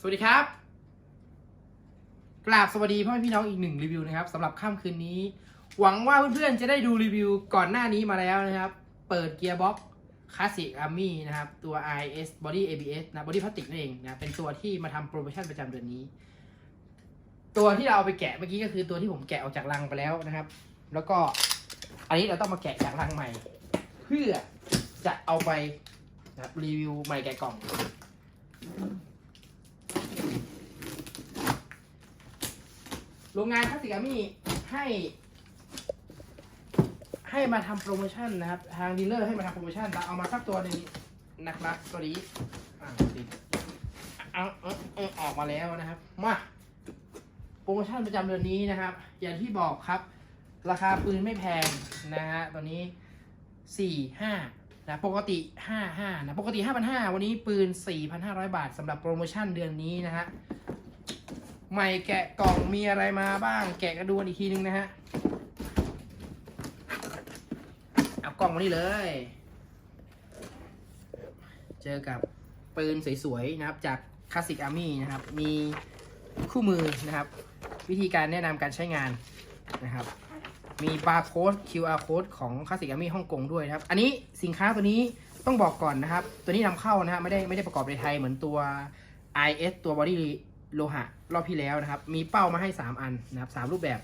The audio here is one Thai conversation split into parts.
สวัสดีครับ กราบสวัสดีพ่อแม่พี่น้องอีกหนึ่งรีวิวนะครับสำหรับค่ำคืนนี้ หวังว่าเพื่อนๆจะได้ดูรีวิวก่อนหน้านี้มาแล้วนะครับ เปิดเกียร์บ็อกคลาสสิกอาร์มี่นะครับ ตัว IS Body ABS นะ Body พลาสติกนั่นเองนะ เป็นตัวที่มาทำโปรโมชั่นประจำเดือนนี้ ตัวที่เราเอาไปแกะเมื่อกี้ก็คือตัวที่ผมแกะออกจากลังไปแล้วนะครับ แล้วก็อันนี้เราต้องมาแกะจากลังใหม่ เพื่อจะเอาไปนะครับรีวิวใหม่แกะกล่อง โรงงานคาสิกามี่ให้ ให้มาทำโปรโมชั่นนะครับ ทางดีลเลอร์ให้มาทำโปรโมชั่นเราเอามาสักตัวหนึ่งนะครับตัวนี้อ่าติดเอาเอาเอาออกมาแล้วนะครับ มา โปรโมชั่นประจำเดือนนี้นะครับ อย่างที่บอกครับ ราคาปืนไม่แพงนะฮะตัวนี้สี่ห้านะปกติห้าห้านะปกติห้าพันห้าวันนี้ปืนสี่พันห้าร้อยบาทสำหรับโปรโมชั่นเดือนนี้นะฮะ ใหม่แกะกล่องมีอะไรมาบ้าง แกะกระดูกันอีกทีนึงนะฮะ เอากล่องมานี่เลย เจอกับปืนสวยๆนะครับ จากคลาสสิกอาร์มี่นะครับ มีคู่มือนะครับ วิธีการแนะนำการใช้งานนะครับ มีบาร์โค้ด QR code ของคลาสสิกอาร์มี่ฮ่องกงด้วยนะครับ อันนี้สินค้าตัวนี้ต้องบอกก่อนนะครับ ตัวนี้นำเข้านะครับไม่ได้ไม่ได้ประกอบในไทยเหมือนตัว IS ตัวบอดี้ โลหะรอบที่แล้วนะครับ มีเป้ามาให้ 3 อันนะครับสามรูปแบบ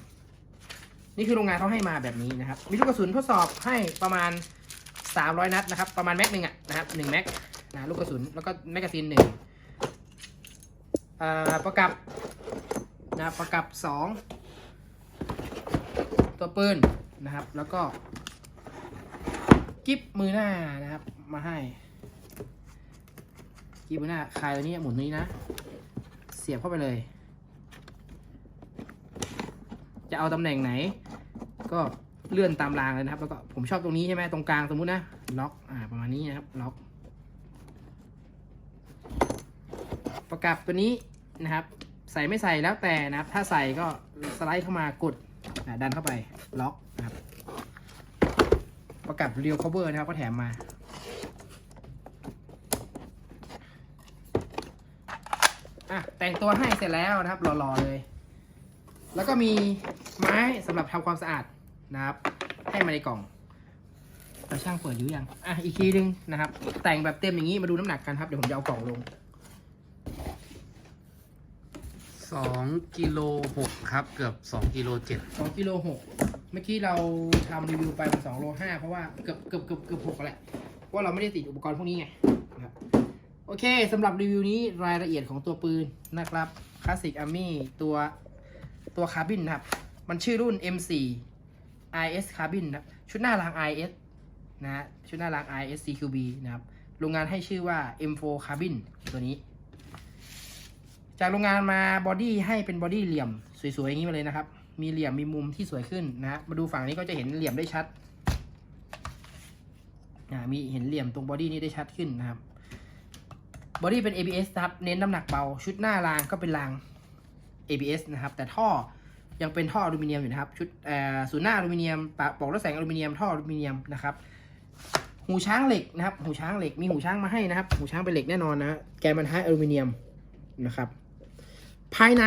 นี่คือโรงงานเขาให้มาแบบนี้นะครับ มีลูกกระสุนทดสอบให้ประมาณ 300 นัดนะครับ ประมาณแม็กหนึ่งอะนะครับหนึ่งแม็กนะลูกกระสุนแล้วก็แมกกาซีนหนึ่งอ่าประกับนะประกับสองตัวปืนนะครับ แล้วก็ กิฟมือหน้านะครับมาให้กิฟมือหน้าคลายตัวนี้หมุนนี้นะ เสียบเข้าไปเลย จะเอาตำแหน่งไหน ก็เลื่อนตามรางเลยนะครับ แล้วก็ผมชอบตรงนี้ใช่ไหมตรงกลางสมมุตินะ ล็อก อ่า ประมาณนี้นะครับ ล็อก ประกับตัวนี้นะครับ ใส่ไม่ใส่แล้วแต่นะครับ ถ้าใส่ก็สไลด์เข้ามากดดันเข้าไป ล็อกนะครับ ประกับเรียวคอเวอร์นะครับ ก็แถมมา อะแต่งตัวให้เสร็จแล้วนะครับหล่อๆเลย แล้วก็มีไม้สำหรับทำความสะอาดนะครับ ให้มาในกล่องเราช่างเปิดอยู่ยังอะอีกทีนึงนะครับ แต่งแบบเต็มอย่างนี้มาดูน้ำหนักกันครับเดี๋ยวผมจะเอากล่องลงสองกิโลหกครับเกือบสองกิโลเจ็ด2กิโลหกเมื่อกี้เราทำรีวิวไปเป็น2โลห้าเพราะว่าเกือบเกือบเกือบเกือบหกแหละเพราะว่าเราไม่ได้ติดอุปกรณ์พวกนี้ไงนะครับ โอเคสำหรับรีวิวนี้รายละเอียดของตัวปืนนะครับคลาสสิกอาร์มี่ตัวตัวคาร์บินนะครับ มันชื่อรุ่น M4 IS Carbine นะชุดหน้าราง IS นะฮะชุดหน้าราง IS CQB นะครับ โรงงานให้ชื่อว่า M4 Carbine ตัวนี้ จากโรงงานมาบอดี้ให้เป็นบอดี้เหลี่ยม สวยๆ อย่างนี้มาเลยนะครับ มีเหลี่ยมมีมุมที่สวยขึ้นนะฮะมาดูฝั่งนี้ก็จะเห็นเหลี่ยมได้ชัดอ่ามีเห็นเหลี่ยมตรงบอดี้นี้ได้ชัดขึ้นนะครับ บอดี้เป็น ABS นะครับ เน้นน้ำหนักเบา ชุดหน้ารางก็เป็นราง ABS นะครับ แต่ท่อยังเป็นท่ออลูมิเนียมอยู่นะครับ ชุดศูนย์หน้าอลูมิเนียมปะปลอกรถแสงอลูมิเนียม ท่ออลูมิเนียมนะครับ หูช้างเหล็กนะครับ หูช้างเหล็ก มีหูช้างมาให้นะครับ หูช้างเป็นเหล็กแน่นอนนะ แกนบรรท้ายอลูมิเนียมนะครับ ภายใน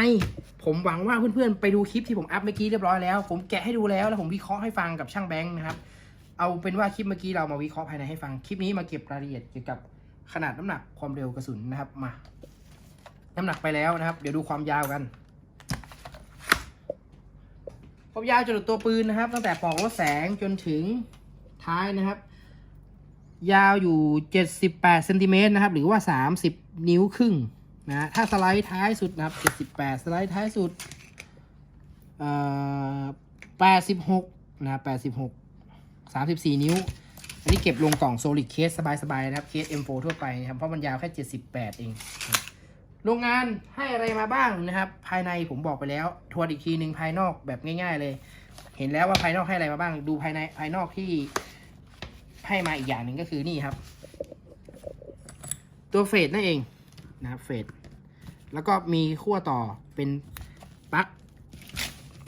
ผมหวังว่าเพื่อนๆ ไปดูคลิปที่ผมอัพเมื่อกี้เรียบร้อยแล้ว ผมแกะให้ดูแล้ว แล้วผมวิเคราะห์ให้ฟังกับช่างแบงค์นะครับ เอาเป็นว่าคลิปเมื่อกี้เรามาวิเคราะห์ภายในให้ฟัง คลิปนี้มาเก็บรายละเอียดเกี่ยวกับ ขนาดน้ำหนักความเร็วกระสุนนะครับมา น้ำหนักไปแล้วนะครับ เดี๋ยวดูความยาวกันความยาวจนถึงตัวปืนนะครับ ตั้งแต่ปลอกรถแสงจนถึงท้ายนะครับ ยาวอยู่ 78เซนติเมตรนะครับ หรือว่า 30 นิ้วครึ่งนะถ้าสไลด์ท้ายสุดนะครับ 78 สไลด์ท้ายสุดเอ่อ86นะ86 34 นิ้ว อันนี้เก็บลงกล่องโซลิดเคสสบายๆนะครับ เคส M4 ทั่วไปนะครับเพราะมันยาวแค่ 78 เอง โรงงานให้อะไรมาบ้างนะครับ ภายในผมบอกไปแล้วทวนอีกทีหนึ่งภายนอกแบบง่าย ๆ เลย เห็นแล้วว่าภายนอกให้อะไรมาบ้าง ดูภายในภายนอกที่ให้มาอีกอย่างหนึ่งก็คือนี่ครับ ตัวเฟสนั่นเองนะครับเฟสแล้วก็มีขั้วต่อเป็นปลั๊ก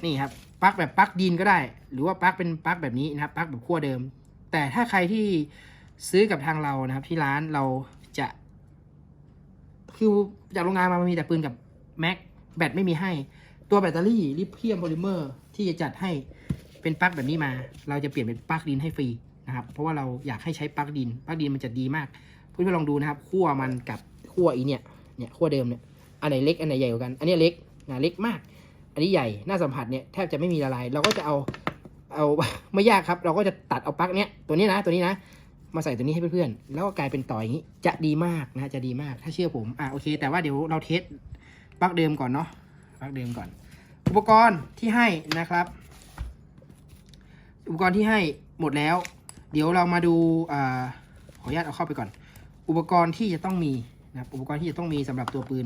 นี่ครับปลั๊กแบบปลั๊กดินก็ได้ หรือว่าปลั๊กเป็นปลั๊กแบบนี้นะครับปลั๊กแบบขั้วเดิม แต่ถ้าใครที่ซื้อกับทางเรานะครับ ที่ร้านเราจะ คือจากโรงงานมามันมีแต่ปืนกับแม็กแบตไม่มีให้ ตัวแบตเตอรี่ลิเธียมโพลิเมอร์ที่จะจัดให้เป็นปลั๊กแบบนี้มา เราจะเปลี่ยนเป็นปลั๊กดินให้ฟรีนะครับ เพราะว่าเราอยากให้ใช้ปลั๊กดินปลั๊กดินมันจะดีมากเพื่อนๆลองดูนะครับขั้วมันกับขั้วอีเนี่ยเนี่ยขั้วเดิมเนี่ยอันไหนเล็กอันไหนใหญ่กว่ากัน อันนี้เล็กนะเล็กมาก อันนี้ใหญ่หน้าสัมผัสเนี่ยแทบจะไม่มีละลาย เราก็จะเอา เอาไม่ยากครับ เราก็จะตัดเอาปลั๊กเนี้ยตัวนี้นะตัวนี้นะ มาใส่ตัวนี้ให้เพื่อนๆแล้วก็กลายเป็นต่ออย่างนี้ จะดีมากนะจะดีมากถ้าเชื่อผมอะโอเค แต่ว่าเดี๋ยวเราเทสปลั๊กเดิมก่อนเนาะปลั๊กเดิมก่อน อุปกรณ์ที่ให้นะครับ อุปกรณ์ที่ให้หมดแล้ว เดี๋ยวเรามาดูอ่าขออนุญาตเอาเข้าไปก่อน อุปกรณ์ที่จะต้องมีนะครับอุปกรณ์ที่จะต้องมีสำหรับตัวปืน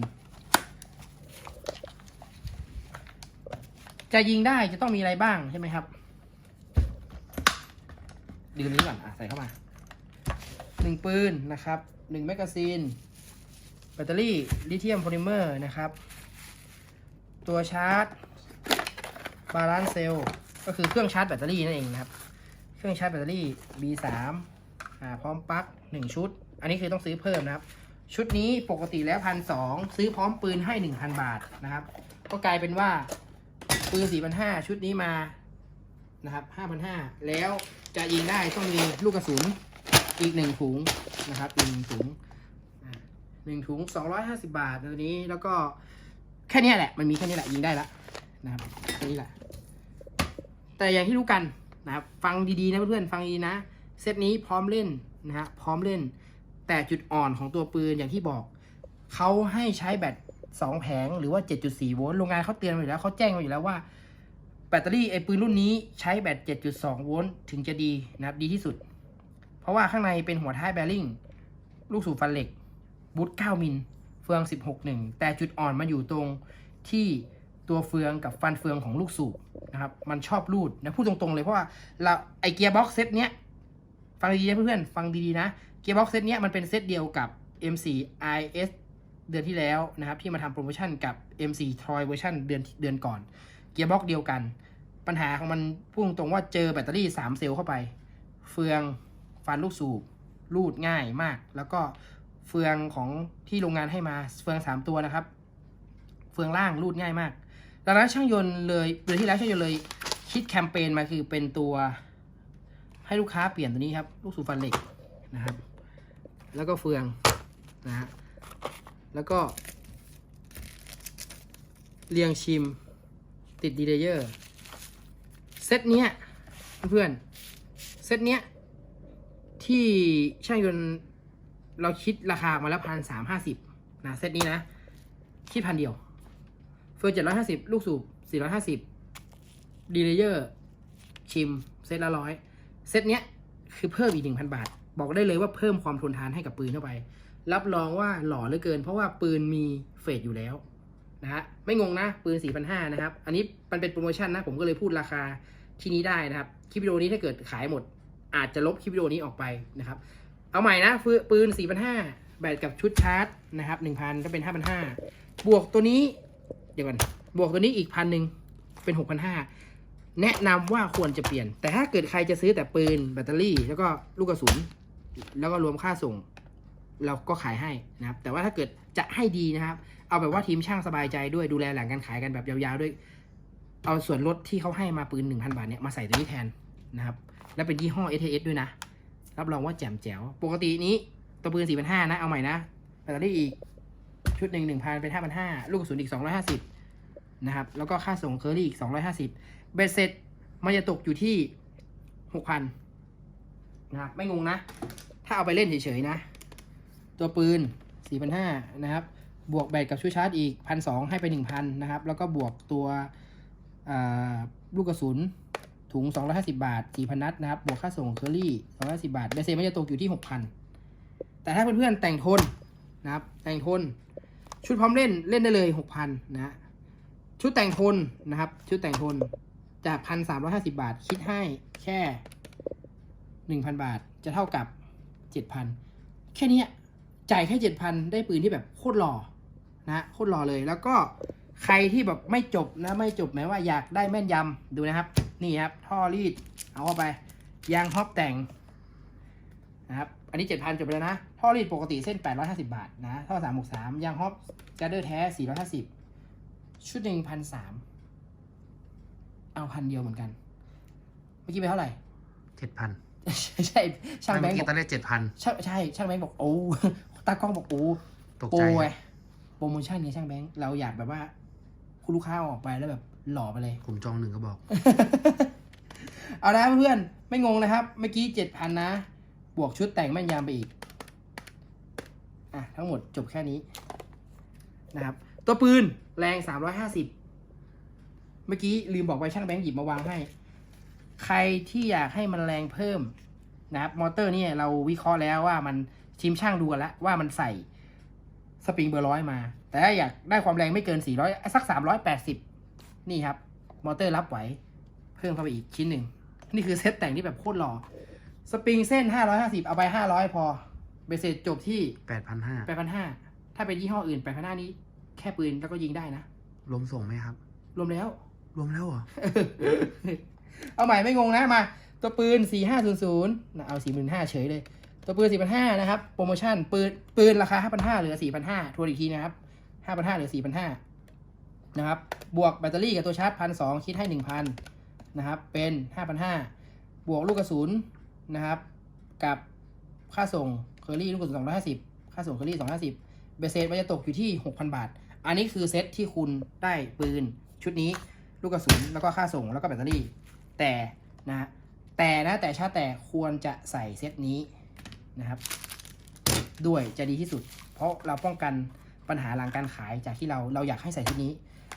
จะยิงได้จะต้องมีอะไรบ้างใช่ไหมครับ ดึงนี้ก่อนอะใส่เข้ามาหนึ่งปืนนะครับหนึ่งแมกกาซีน แบตเตอรี่ลิเธียมโพลิเมอร์นะครับ ตัวชาร์จบาลานซ์เซลก็คือเครื่องชาร์จแบตเตอรี่นั่นเองนะครับ เครื่องชาร์จแบตเตอรี่ B3 อ่าพร้อมปลั๊ก1 ชุด อันนี้คือต้องซื้อเพิ่มนะครับ ชุดนี้ปกติแล้วพันสองซื้อพร้อมปืนให้ 1,000 บาทนะครับ ก็กลายเป็นว่าปืน4,500 ชุดนี้มานะครับ5,500 แล้ว จะยิงได้ต้องมีลูกกระสุนอีกหนึ่งถุงนะครับอีกหนึ่งถุงหนึ่งถุงสองร้อยห้าสิบาทตัวนี้แล้วก็แค่นี้แหละ มันมีแค่นี้แหละยิงได้แล้วนะครับแค่นี้แหละ แต่อย่างที่รู้กันนะครับฟังดีๆนะเพื่อนๆฟังดีนะเซตนี้พร้อมเล่นนะฮะพร้อมเล่น แต่จุดอ่อนของตัวปืนอย่างที่บอกเขาให้ใช้แบตสองแผงหรือว่า 7.4 โวลต์โรงงานเขาเตือนมาอยู่แล้วเขาแจ้งมาอยู่แล้วว่า แบตเตอรี่ไอ้ปืนรุ่นนี้ใช้แบต 7.2 โวลต์ถึงจะดีนะครับดีที่สุด เพราะว่าข้างในเป็นหัวท้ายแบริ่งลูกสูบฟันเหล็กบูท9มิลเฟือง 16.1 แต่จุดอ่อนมาอยู่ตรงที่ตัวเฟืองกับฟันเฟืองของลูกสูบนะครับมันชอบรูดนะพูดตรงๆเลยเพราะว่าเราไอเกียร์บ็อกเซตเนี้ยฟังดีๆนะเพื่อนๆฟังดีๆนะเกียร์บ็อกเซตเนี้ยมันเป็นเซตเดียวกับ M4 IS เดือนที่แล้วนะครับที่มาทำโปรโมชั่นกับ M4 Troy เวอร์ชันเดือนเดือนก่อน เกียร์บ็อกเดียวกัน ปัญหาของมันพูดตรงว่าเจอแบตเตอรี่ 3 เซลล์เข้าไป เฟืองฟันลูกสูบรูดง่ายมาก แล้วก็เฟืองของที่โรงงานให้มาเฟือง 3 ตัวนะครับ เฟืองล่างรูดง่ายมาก ดังนั้นช่างยนต์เลยเดือนที่แล้วช่างยนต์เลยคิดแคมเปญมาคือเป็นตัวให้ลูกค้าเปลี่ยนตัวนี้ครับ ลูกสูบฟันเหล็กนะครับ แล้วก็เฟืองนะฮะแล้วก็เรียงชิม ติดดีเลเยอร์ เซตเนี้ยเพื่อนเซตเนี้ยที่ช่างยนต์เราคิดราคามาแล้วพันสามห้าสิบนะเซตนี้นะ คิดพันเดียว เฟืองเจ็ดร้อยห้าสิบลูกสูบสี่ร้อยห้าสิบดีเลเยอร์ชิมเซตละร้อยเซตเนี้ยคือเพิ่มอีกหนึ่งพันบาท บอกได้เลยว่าเพิ่มความทนทานให้กับปืนเข้าไป รับรองว่าหล่อเหลือเกิน เพราะว่าปืนมีเฟดอยู่แล้ว นะฮะไม่งงนะปืน 4,500นะครับ อันนี้มันเป็นโปรโมชั่นนะผมก็เลยพูดราคาที่นี้ได้นะครับคลิปวิดีโอนี้ถ้าเกิดขายหมด อาจจะลบคลิปวิดีโอนี้ออกไปนะครับ เอาใหม่นะปืน 4,500แบตกับชุดชาร์จนะครับ1,000ก็เป็น 5,500 บวกตัวนี้เดี๋ยวก่อนบวกตัวนี้อีกพันหนึ่งเป็น6,500แนะนำว่าควรจะเปลี่ยน แต่ถ้าเกิดใครจะซื้อแต่ปืนแบตเตอรี่ แล้วก็ลูกกระสุน แล้วก็รวมค่าส่ง เราก็ขายให้นะครับ แต่ว่าถ้าเกิดจะให้ดีนะครับ เอาแบบว่าทีมช่างสบายใจด้วยดูแลหลังการขายกันแบบยาวๆด้วย เอาส่วนลดที่เขาให้มาปืน 1,000 บาทเนี่ยมาใส่ตัวนี้แทนนะครับ และเป็นยี่ห้อ s อ s ด้วยนะ รับรองว่าแจ่มแจ๋ว ปกตินี้ตัวปืน 4,500นะ เอาใหม่นะแบตเตอรี่อีกชุดหนึ่ง1,000เป็น5,500ลูกกระสุนอีก250นะครับ แล้วก็ค่าส่งเคอรี่อีก250เบ็ดเสร็จมันจะตกอยู่ที่6,000นะครับ ไม่งงนะ ถ้าเอาไปเล่นเฉยๆนะ ตัวปืน 4,500นะครับ บวกแบตกับชุดชาร์จอีก 1,200 ให้ไป 1,000 นะครับ แล้วก็บวกตัวลูกกระสุนถุง 250 บาท 4,000 นัดนะครับ บวกค่าส่งเคอรี่ 250 บาทเบสเซมันจะตกอยู่ที่ 6,000 แต่ถ้าเพื่อนๆแต่งทนนะครับ แต่งทน ชุดพร้อมเล่นเล่นได้เลย 6,000 นะฮะชุดแต่งทนนะครับ ชุดแต่งทนจาก 1,350 บาท คิดให้แค่ 1,000 บาทจะเท่ากับ 7,000 แค่นี้ จ่ายแค่7,000ได้ปืนที่แบบโคตรหล่อนะฮะโคตรหล่อเลยแล้วก็ใครที่แบบไม่จบนะไม่จบแม้ว่าอยากได้แม่นยำดูนะครับ นี่ครับ ท่อรีดเอาเข้าไปยางฮอปแต่งนะครับอันนี้7,000จบไปแล้วนะทท่อรีดปกติเส้น850บาทนะท่อ363ยางฮอปจัดเดอร์แท้450ชุดหนึ่งพันสามเอาพันเดียวเหมือนกัน เมื่อกี้ไปเท่าไหร่เจ็ดพันใช่ใช่ช่างแบเมื่งอค์กี้บอกตอนแรกเจ็ดพันใช่ใช่ช่างแบงค์บอกโอ้ ตากล้องบอกโอ้ตกโปรใจไงโปรโมชั่นเนี่ยช่างแบงค์เราอยากแบบว่า คุณลูกค้าเอาออกไปแล้วแบบหล่อไปเลย ผมจองหนึ่งก็บอก เอาละเพื่อนๆไม่งงนะครับ เมื่อกี้เจ็ดพันนะ บวกชุดแต่งแม่นยำไปอีก อะ ทั้งหมดจบแค่นี้ นะครับ ตัวปืนแรงสามร้อยห้าสิบเมื่อกี้ลืมบอกไปช่างแบงค์หยิบมาวางให้ ใครที่อยากให้มันแรงเพิ่ม นะครับ มอเตอร์เนี่ยเราวิเคราะห์แล้วว่ามัน ชิมช่างดูกันแล้วว่ามันใส่สปริงเบอร์ร้อยมา แต่ถ้าอยากได้ความแรงไม่เกิน 400 สัก 380 นี่ครับ มอเตอร์รับไหว เพิ่มเข้าไปอีกชิ้นหนึ่ง นี่คือเซตแต่งที่แบบโคตรหล่อ สปริงเส้น 550 เอาไป 500 พอ เบสเสร็จจบที่แปดพันห้า8,500 ถ้าเป็นยี่ห้ออื่น 8,500 นี้ แค่ปืนแล้วก็ยิงได้นะ รวมส่งไหมครับ รวมแล้ว รวมแล้วเหรอ เอาใหม่ไม่งงนะมา ตัวปืน 4500นะเอา 45,000เฉยเลย ตัวปืน 4,500 นะครับ โปรโมชั่น ปืน ปืนราคา 5,500 เหลือ 4,500 ทวนอีกทีนะครับ 5,500 เหลือ 4,500 นะครับ บวกแบตเตอรี่กับตัวชาร์จ 1,200 คิดให้ 1,000 นะครับ เป็น 5,500 บวกลูกกระสุนนะครับ กับค่าส่งเคอรี่ลูกกระสุน 250 ค่าส่งเคอรี่ 250 เบสเซตมันจะตกอยู่ที่ 6,000 บาท อันนี้คือเซตที่คุณได้ปืนชุดนี้ ลูกกระสุน แล้วก็ค่าส่ง แล้วก็แบตเตอรี่ แต่นะฮะแต่นะ แต่ชาแต่ควรจะใส่เซตนี้ นะครับ ด้วยจะดีที่สุด เพราะเราป้องกันปัญหาหลังการขายจากที่เราเราอยากให้ใส่เซตนี้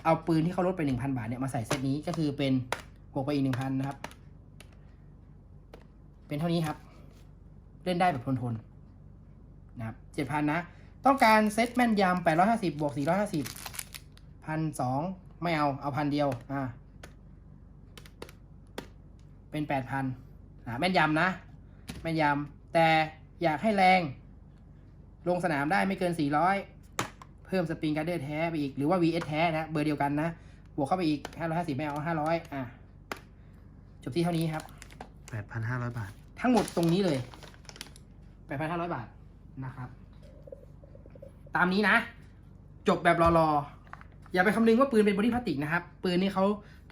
เอาปืนที่เขาลดไป 1,000 บาทเนี่ยมาใส่เซตนี้ก็คือเป็นบวกไปอีก1,000นะครับ เป็นเท่านี้ครับ เล่นได้แบบทนๆนะครับ7,000นะ ต้องการเซตแม่นยำ850บวก450พันสองไม่เอา เอาพันเดียว อ่า เป็น8,000อ่าแม่นยำนะ แม่นยำแต่ อยากให้แรง ลงสนามได้ไม่เกิน 400 เพิ่มสปริงการ์เดอร์แท้ไปอีก หรือว่า VS แท้นะ เบอร์เดียวกันนะ บวกเข้าไปอีก 550 ไม่เอา 500 อะ จบที่เท่านี้ครับแปดพันห้าร้อยบาท ทั้งหมดตรงนี้เลย 8,500 บาทนะครับ ตามนี้นะ จบแบบรอๆ อย่าไปคำนึงว่าปืนเป็นบอดี้พลาสติกนะครับ ปืนนี่เขา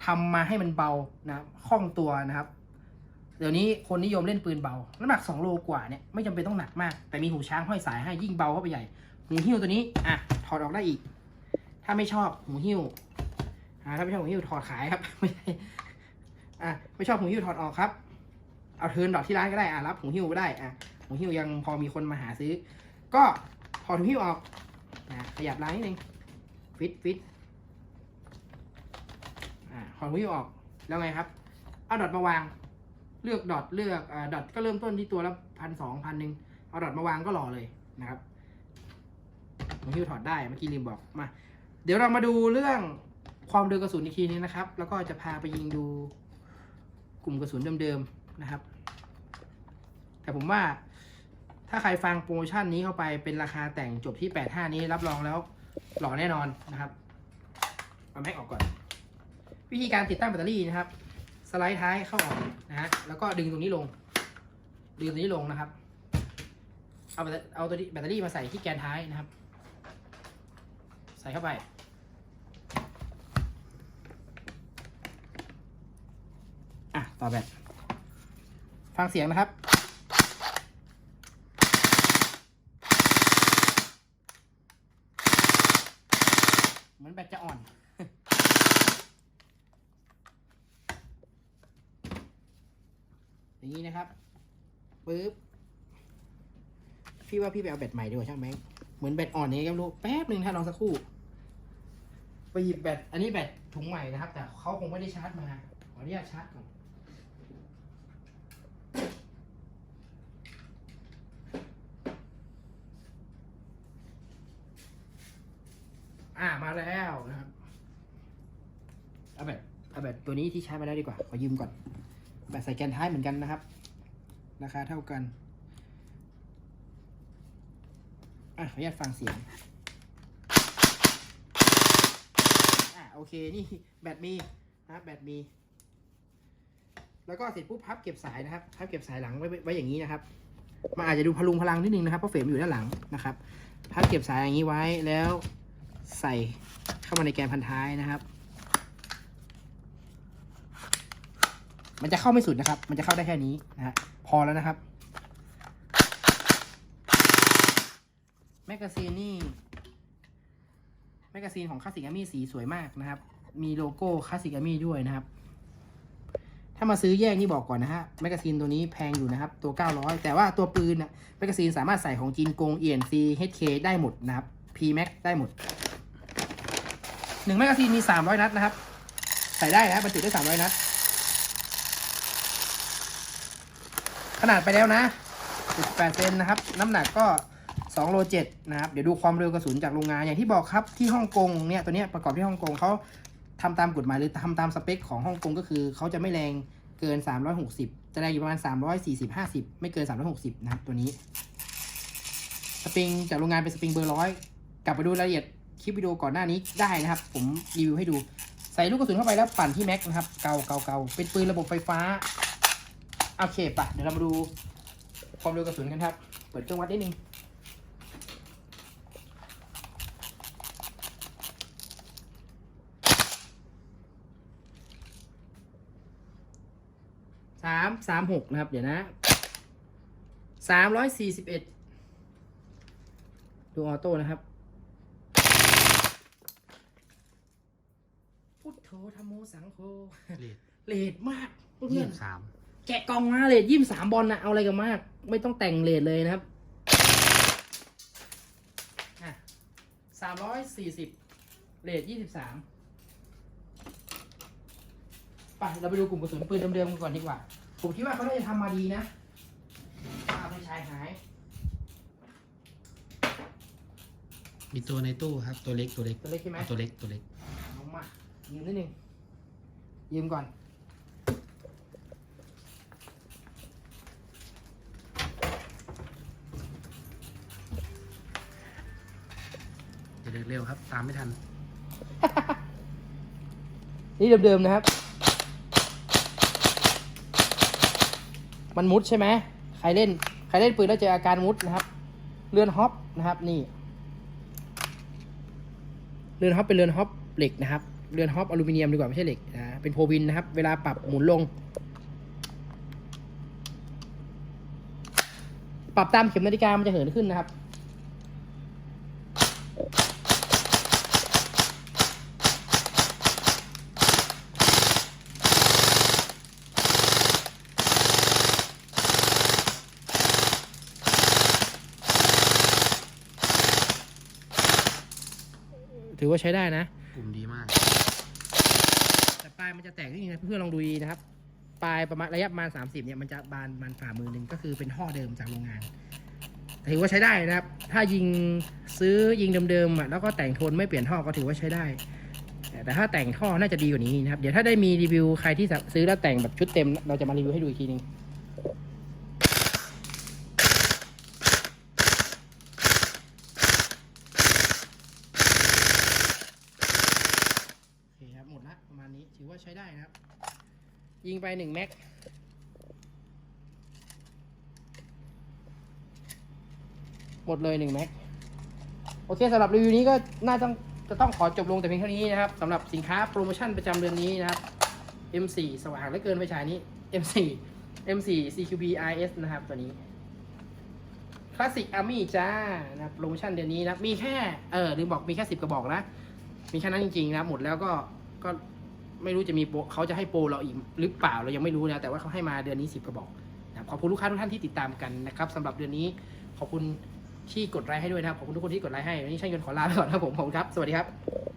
ทำมาให้มันเบานะครับคล่องตัวนะครับ เดี๋ยวนี้คนนิยมเล่นปืนเบา น้ำหนัก 2 โลกว่าเนี่ยไม่จำเป็นต้องหนักมาก แต่มีหูช้างห้อยสายให้ยิ่งเบาเข้าไปใหญ่ หูหิ้วตัวนี้ อะ ถอดออกได้อีก ถ้าไม่ชอบหูหิ้ว อ่า ถ้าไม่ชอบหูหิ้วถอดขายครับ ไม่ใช่ อะ ไม่ชอบหูหิ้วถอดออกครับ เอาเทิร์นดอกที่ร้านก็ได้ อะ รับหูหิ้วก็ได้ อะ หูหิ้วยังพอมีคนมาหาซื้อ ก็ถอดหูหิ้วออกนะขยับร้านนิดนึง ฟิตฟิตอ่าถอดหูหิ้วออก แล้วไงครับ เอาดอทมาวาง เลือกดอทเลือกอดอทก็เริ่มต้นที่ตัวละพันสองพันหนึ่งเอาดอทมาวางก็หล่อเลยนะครับหูหิ้วถอดได้เมื่อกี้ลืมบอกมา เดี๋ยวเรามาดูเรื่องความเร็วกระสุนอีกทีนึงนะครับ แล้วก็จะพาไปยิงดูกลุ่มกระสุนเดิมๆนะครับ แต่ผมว่าถ้าใครฟังโปรโมชั่นนี้เข้าไปเป็นราคาแต่งจบที่ 85 นี้รับรองแล้วหล่อแน่นอนนะครับเอาแม็กออกก่อน วิธีการติดตั้งแบตเตอรี่นะครับ ไลด์ท้ายเข้าออกนะฮะแล้วก็ดึงตรงนี้ลง ดึงตรงนี้ลงนะครับ เอาเอาตัวแบตเตอรี่มาใส่ที่แกนท้ายนะครับ ใส่เข้าไป อะ ต่อแบตฟังเสียงนะครับเหมือนแบตจะอ่อน อย่างนี้นะครับปึ๊บพี่ว่าพี่ไปเอาแบตใหม่ดีกว่าช่างแบงเหมือนแบตอ่อนนี้ก็รู้แป๊บหนึ่งถ้าลองสักครู่ไปหยิบแบตอันนี้แบตถุงใหม่นะครับ แต่เขาคงไม่ได้ชาร์จมาขออนุญาตชาร์จก่อนอ่ามาแล้วนะครับเอาแบตเอาแบตตัวนี้ที่ใช้มาแล้วดีกว่า ขอยืมก่อน แบตใส่แกนท้ายเหมือนกันนะครับ ราคาเท่ากัน อะขออนุญาตฟังเสียง อะโอเค นี่แบตมีนะครับแบตมี แล้วก็เสร็จปุ๊บพับเก็บสายนะครับ พับเก็บสายหลังไว้ไว้อย่างนี้นะครับ มันอาจจะดูพลุงพลังนิดนึงนะครับเพราะเฟรมอยู่ด้านหลังนะครับถ้าเก็บสายอย่างนี้ไว้แล้วใส่เข้ามาในแกนพันท้ายนะครับ มันจะเข้าไม่สุดนะครับ มันจะเข้าได้แค่นี้นะฮะพอแล้วนะครับแมกกาซีนนี่แมกกาซีนของคาสสิกามีสีสวยมากนะครับ มีโลโก้คาสสิกามีด้วยนะครับ ถ้ามาซื้อแยกนี่บอกก่อนนะฮะแมกกาซีนตัวนี้แพงอยู่นะครับ ตัว 900 แต่ว่าตัวปืนนะแมกกาซีนสามารถใส่ของจีนกง ENC HK ได้หมดนะครับ PMax ได้หมดหนึ่งแมกกาซีนมี 300 นัดนะครับ ใส่ได้นะบรรจุได้ 300 นัด ขนาดไปแล้วนะ 18เซนนะครับ น้ำหนักก็2โล7นะครับ เดี๋ยวดูความเร็วกระสุนจากโรงงาน อย่างที่บอกครับที่ฮ่องกงเนี่ยตัวเนี้ยประกอบที่ฮ่องกงเขาทำตามกฎหมายหรือทำตามสเปคของฮ่องกงก็คือเขาจะไม่แรงเกิน 360 จะแรงอยู่ประมาณ 340 50 ไม่เกิน 360 นะครับตัวนี้ สปริงจากโรงงานเป็นสปริงเบอร์ร้อยกลับไปดูรายละเอียดคลิปวิดีโอก่อนหน้านี้ได้นะครับ ผมรีวิวให้ดู ใส่ลูกกระสุนเข้าไปแล้วปั่นที่แม็กนะครับ เกาเกาเกาเป็นปืนระบบไฟฟ้า โอเคปะเดี๋ยวเรามาดูความเร็วกระสุนกันครับ เปิดเครื่องวัดนิดนึงสามสามหกนะครับ เดี๋ยวนะสามร้อยสี่สิบเอ็ดดูออโต้นะครับ พุทโธธรรมโมสังโฆเลทเลดมากเพื่ยี่อนสิบสาม แกะกล่องมาเลดยี่สามบอลนะเอาอะไรกันมาก ไม่ต้องแต่งเลดเลยนะครับสามร้อยสี่สิบเลดยี่สิบสามไปเราไปดูกลุ่มกระสุนปืนเดิมๆกันก่อนดีกว่า ผมคิดว่าเขาน่าจะทำมาดีนะเอาไปชายหาย มีตัวในตู้ครับตัวเล็กตัวเล็กตัวเล็กใช่ไหมเอาตัวเล็กตัวเล็กลงมายืมนิดนึงยืมก่อน ดินเร็วครับ ตามไม่ทัน นี่เดิมๆนะครับ มันมุดใช่ไหมใครเล่น ใครเล่นปืนแล้วเจออาการมุดนะครับเรือนฮอปนะครับ นี่เรือนฮอปเป็นเรือนฮอปเหล็กนะครับเรือนฮอปอลูมิเนียมดีกว่าไม่ใช่เหล็กนะ เป็นโพวินนะครับ เวลาปรับหมุนลง ปรับตามเข็มนาฬิกามันจะเหินขึ้นนะครับ ใช้ได้นะ กลุ่มดีมาก แต่ปลายมันจะแตกนิดนึงนะเพื่อนๆลองดูดีนะครับ ปลายประมาณระยะประมาณ 30เนี่ยมันจะบานบานฝ่ามือหนึ่งก็คือเป็นท่อเดิมจากโรงงานถือว่าใช้ได้นะครับ ถ้ายิงซื้อยิงเดิมๆอะแล้วก็แต่งโทนไม่เปลี่ยนท่อก็ถือว่าใช้ได้ แต่ถ้าแต่งท่อน่าจะดีกว่านี้นะครับ เดี๋ยวถ้าได้มีรีวิวใครที่ซื้อแล้วแต่งแบบชุดเต็ม เราจะมารีวิวให้ดูอีกทีนึง โอเคครับหมดละประมาณนี้ถือว่าใช้ได้นะครับ ยิงไปหนึ่งแม็ก หมดเลยหนึ่งแม็ก โอเคสำหรับรีวิวนี้ก็น่าต้องจะต้องขอจบลงแต่เพียงเท่านี้นะครับสำหรับสินค้าโปรโมชั่นประจำเดือนนี้นะครับ M4 สว่างเหลือเกินไปฉายนี้ M4 M4 CQB RS นะครับตัวนี้คลาสสิกอาร์มี่จ้านะโปรโมชั่นเดือนนี้นะมีแค่เออลืมบอกมีแค่สิบกระบอกนะ มีแค่นั้นจริงๆนะหมดแล้วก็ก็ ไม่รู้จะมีโปรเขาจะให้โปรเราอีกหรือเปล่าเรายังไม่รู้นะแต่ว่าเขาให้มาเดือนนี้สิบกระบอกนะครับขอบคุณลูกค้าทุกท่านที่ติดตามกันนะครับสำหรับเดือนนี้ขอบคุณที่กดไลค์ให้ด้วยนะครับขอบคุณทุกคนที่กดไลค์ให้วันนี้ช่างยนต์ขอลาไปก่อนครับผมขอบคุณครับ สวัสดีครับ